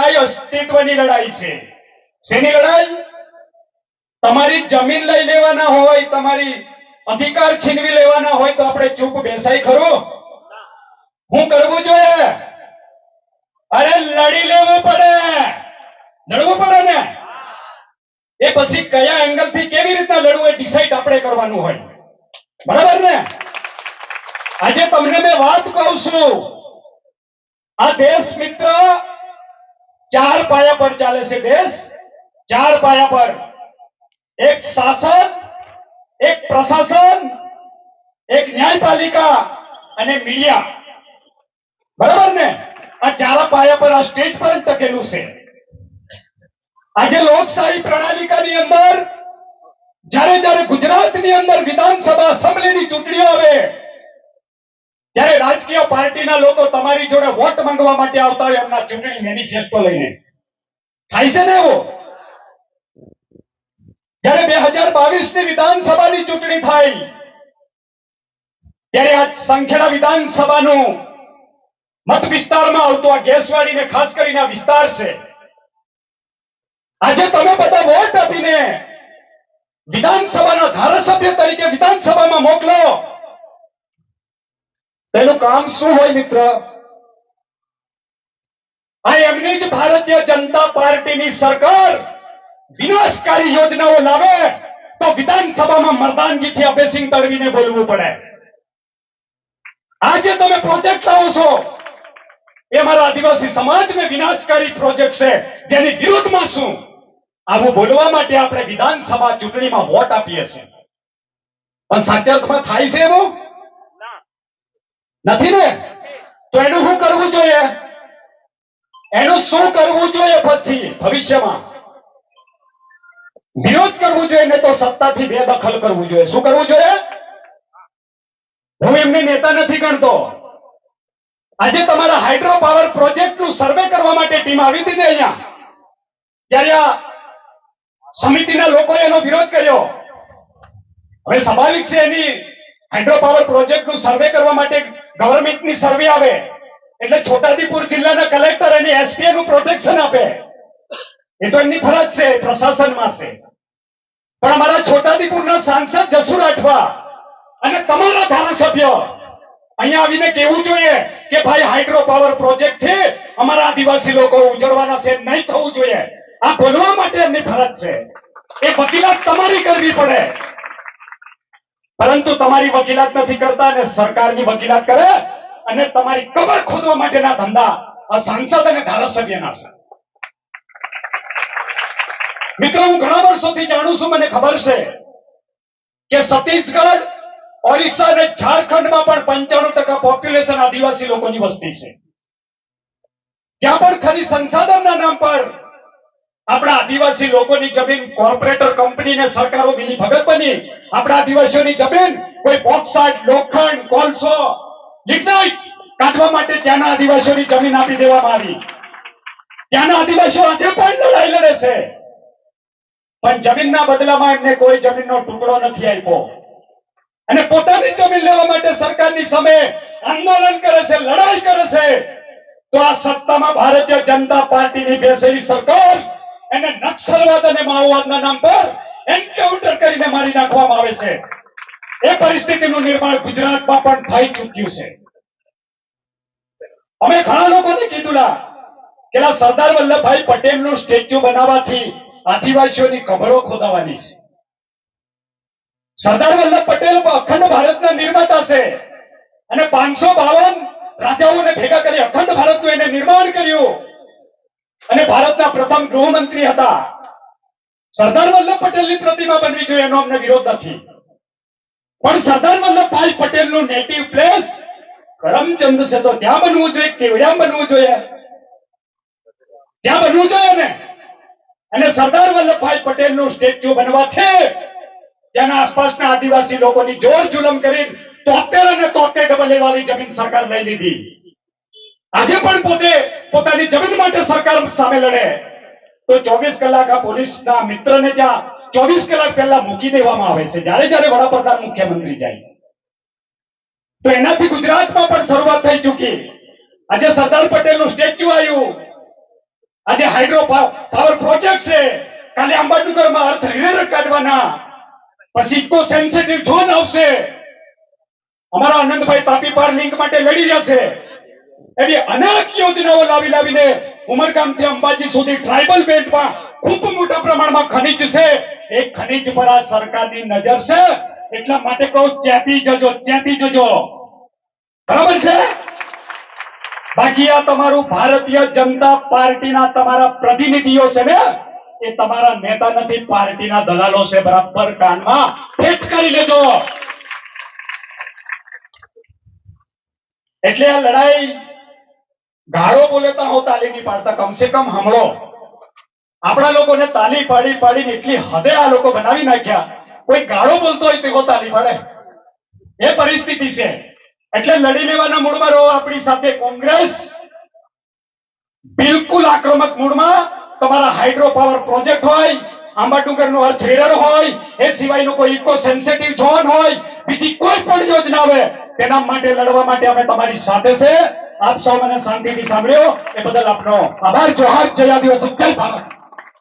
લડાઈ અસ્તિત્વની લડાઈ છે. શેની લડાઈ? તમારી જમીન લઈ લેવાના હોય, તમારી અધિકાર છીનવી લેવાના હોય તો આપણે ચૂપ બેસાય ખરું? હું કરવું જોઈએ? અરે લડી લેવું પડે. લડવું પડે ને? એ પછી કયા એંગલથી કેવી રીતના લડવું એ ડિસાઈડ આપણે કરવાનું હોય. બરાબર ને? આજે તમને મેં વાત કહું છું. આ દેશ મિત્ર ચાર પાયા પર ચાલે છે દેશ ચાર પાયા પર. એક શાસન, એક પ્રશાસન, એક ન્યાયપાલિકા અને મીડિયા. બરાબર ને? આ ચાર પાયા પર આ સ્ટેજ પર ટકેલું છે. આજે લોકશાહી પ્રણાલિકાની અંદર, જ્યારે જ્યારે ગુજરાતની અંદર વિધાનસભા અસેમ્બલીની ચૂંટણીઓ આવે ત્યારે રાજકીય પાર્ટીના લોકો તમારી જોડે વોટ માંગવા માટે આવતા હોય, એમના ચૂંટણી મેનિફેસ્ટો લઈને. થાય છે ને એવો? જયારે બે હજાર બાવીસની વિધાનસભાની ચૂંટણી થાય, ત્યારે આ સંખેડા વિધાનસભાનું મત વિસ્તારમાં આવતું આ ગેસવાડીને ખાસ કરીને આ વિસ્તાર છે. આજે તમે બધા વોટ આપીને વિધાનસભાના ધારાસભ્ય તરીકે વિધાનસભામાં મોકલો. તેનું કામ શું હોય મિત્ર? આ એમની જ ભારતીય જનતા પાર્ટીની સરકાર વિનાશકારી યોજનાઓ લાવે તો વિધાનસભામાં મરદાનગીથી અભયસિંહ તડવીને બોલવું પડે. આજે તમે પ્રોજેક્ટ લાવો છો. એ મારા આદિવાસી સમાજને વિનાશકારી પ્રોજેક્ટ છે. જેની વિરુદ્ધમાં શું? આવું બોલવા માટે આપણે વિધાનસભા ચૂંટણીમાં વોટ આપીએ છીએ. પણ સાચા થાય છે એવું? નથી ને? તો એનું શું કરવું જોઈએ? એનું શું કરવું જોઈએ પછી? ભવિષ્યમાં. વિરોધ કરવું જોઈએ ને તો સત્તાથી બેદખલ કરવું જોઈએ. શું કરવું જોઈએ? હું એમને નેતા નથી ગણતો. આજે તમારા હાઇડ્રો પાવર પ્રોજેક્ટનું સર્વે કરવા માટે ટીમ આવી હતી ને અહીંયા? ત્યારે આ સમિતિના લોકોએ એનો વિરોધ કર્યો. હવે સ્વાભાવિક છે એની હાઇડ્રો પાવર પ્રોજેક્ટનું સર્વે કરવા માટે ગવર્મેન્ટની સર્વે આવે, એટલે છોટાદીપુર જિલ્લાના કલેક્ટર અને એસપીએ નું પ્રોટેક્શન આપે. એ તો એમની ફરજ છે, પ્રશાસનમાં છે. પણ અમારા છોટાદીપુરના સાંસદ જસુ રાઠવા અને તમારા ધારાસભ્ય, અહીંયા આવીને કેવું જોઈએ કે ભાઈ હાઇડ્રો પાવર પ્રોજેક્ટથી અમારા આદિવાસી લોકો ઉજળવાના છે, નહીં થવું જોઈએ. આ બોલવા માટે એમની ફરજ છે. એ વકીલાત તમારી કરવી પડે. પરંતુ તમારી વકીલાત નથી કરતા અને સરકારની વકીલાત કરે અને તમારી કબર ખોદવા માટેના ધંધા સાંસદ અને ધારાસભ્યના છે. મિત્રો, હું ઘણા વર્ષોથી જાણું છું, મને ખબર છે કે છત્તીસગઢ, ઓરિસ્સા અને ઝારખંડમાં પણ પંચાણું ટકા પોપ્યુલેશન આદિવાસી લોકોની વસ્તી છે. ત્યાં પણ ખરી સંસાધનના નામ પર આપણા આદિવાસી લોકોની જમીન કોર્પોરેટર કંપનીને સરકારો મિલી ભગત બની. આપણા આદિવાસીઓની જમીન કોઈ બોક્સાઇટ લોખંડ, કોલસો કાઢવા માટે ત્યાંના આદિવાસીઓની જમીન આપી દેવામાં આવી. ત્યાંના આદિવાસીઓ આજે પણ લડાઈ લડે છે. પણ જમીનના બદલામાં એમને કોઈ જમીનનો ટુકડો નથી આપ્યો. અને પોતાની જમીન લેવા માટે સરકારની સામે આંદોલન કરે છે, લડાઈ કરે છે. તો આ સત્તામાં ભારતીય જનતા પાર્ટીની બેસેલી સરકાર એને નક્સલવાદ અને માઓવાદના નામ પર એન્કાઉન્ટર કરીને મારી નાખવામાં આવે છે. એ પરિસ્થિતિનું નિર્માણ ગુજરાતમાં પણ થઈ ચૂક્યું છે. અમે ઘણા લોકોને કીધુંલા કે સરદાર વલ્લભભાઈ પટેલનું સ્ટેચ્યુ બનાવવાથી આદિવાસીઓની કબરો ખોદાવાની છે. સરદાર વલ્લભ પટેલ અખંડ ભારતના નિર્માતા છે. અને પાંચસો બાવન રાજાઓને ભેગા કરી અખંડ ભારતનું એને નિર્માણ કર્યું. અને ભારતના પ્રથમ ગૃહમંત્રી હતા. સરદાર વલ્લભ પટેલની પ્રતિમા બનવી જોઈએ એનો અમને વિરોધ નથી. પણ સરદાર વલ્લભભાઈ પટેલનું નેટિવ પ્લેસ કરમચંદ છે તો ત્યાં બનવું જોઈએ કેવડિયા બનવું જોઈએ? ત્યાં બનવું જોઈએ ને? અને સરદાર વલ્લભભાઈ પટેલનું સ્ટેચ્યુ બનવાથી ત્યાંના આસપાસના આદિવાસી લોકોની જોર જુલમ કરી તોતેર અને તોતેર ડબલ એ વાળી જમીન સરકાર લઈ લીધી. આજે પણ પોતે પોતાની જમીન માટે સરકાર સામે લડે. તો ચોવીસ કલાક આ પોલીસના મિત્રને ત્યાં ચોવીસ કલાક પહેલા મૂકી દેવામાં આવે છે. જ્યારે જ્યારે વડાપ્રધાન મુખ્યમંત્રી જાય. તો એનાથી ગુજરાતમાં પણ શરૂઆત થઈ ચૂકી. આજે સરદાર પટેલનું સ્ટેચ્યુ આવ્યું. આજે હાઇડ્રો પાવર પ્રોજેક્ટ છે. કાલે અંબાડુંગરમાં અર્થ રિવેર કાઢવાના. પછી ઇકો સેન્સિટિવ ઝોન આવશે. અમારા આનંદભાઈ તાપી પાર લિંક માટે લડી રહ્યા છે. એવી અનેક યોજનાઓ લાવી લાવીને ઉમરગામથી અંબાજી સુધી ટ્રાઇબલ બેલ્ટમાં ખૂબ મોટા પ્રમાણમાં ખનિજ છે. એ ખનિજ પર આ સરકારની નજર છે. એટલા માટે કહું ચેતી જજો ચેતી જજો. બરાબર છે? બાકી આ તમારું ભારતીય જનતા પાર્ટીના તમારા પ્રતિનિધિઓ છે ને, એ તમારા નેતા નથી, પાર્ટીના દલાલો છે. બરાબર કાનમાં ફિટ કરી લેજો. એટલે આ લડાઈ ગાળો બોલેતા હો, તાલી નહીં પાડતા, કમસે કમ હમળો આપણા લોકોને તાલી પાડી પાડીને એટલી હદે આ લોકો બનાવી નાખ્યા. કોઈ ગાળો બોલતો હોય તેવો તાલી પાડે. એ પરિસ્થિતિ છે. એટલે લડી લેવાના મૂડમાં રહો આપણી સાથે કોંગ્રેસ. બિલકુલ આક્રમક મૂડમાં તમારા હાઇડ્રો પાવર પ્રોજેક્ટ હોય, આંબાડુંગરનું અર્થ રિવર હોય, એ સિવાયનું કોઈ ઇકો સેન્સિટિવ ઝોન હોય, બીજી કોઈ પણ યોજના આવે, તેના માટે લડવા માટે અમે તમારી સાથે છે. આપ સૌ મને શાંતિથી સાંભળ્યો. એ બદલ આપનો આભાર. જોહાર જય આદિવાસી જય ભારત.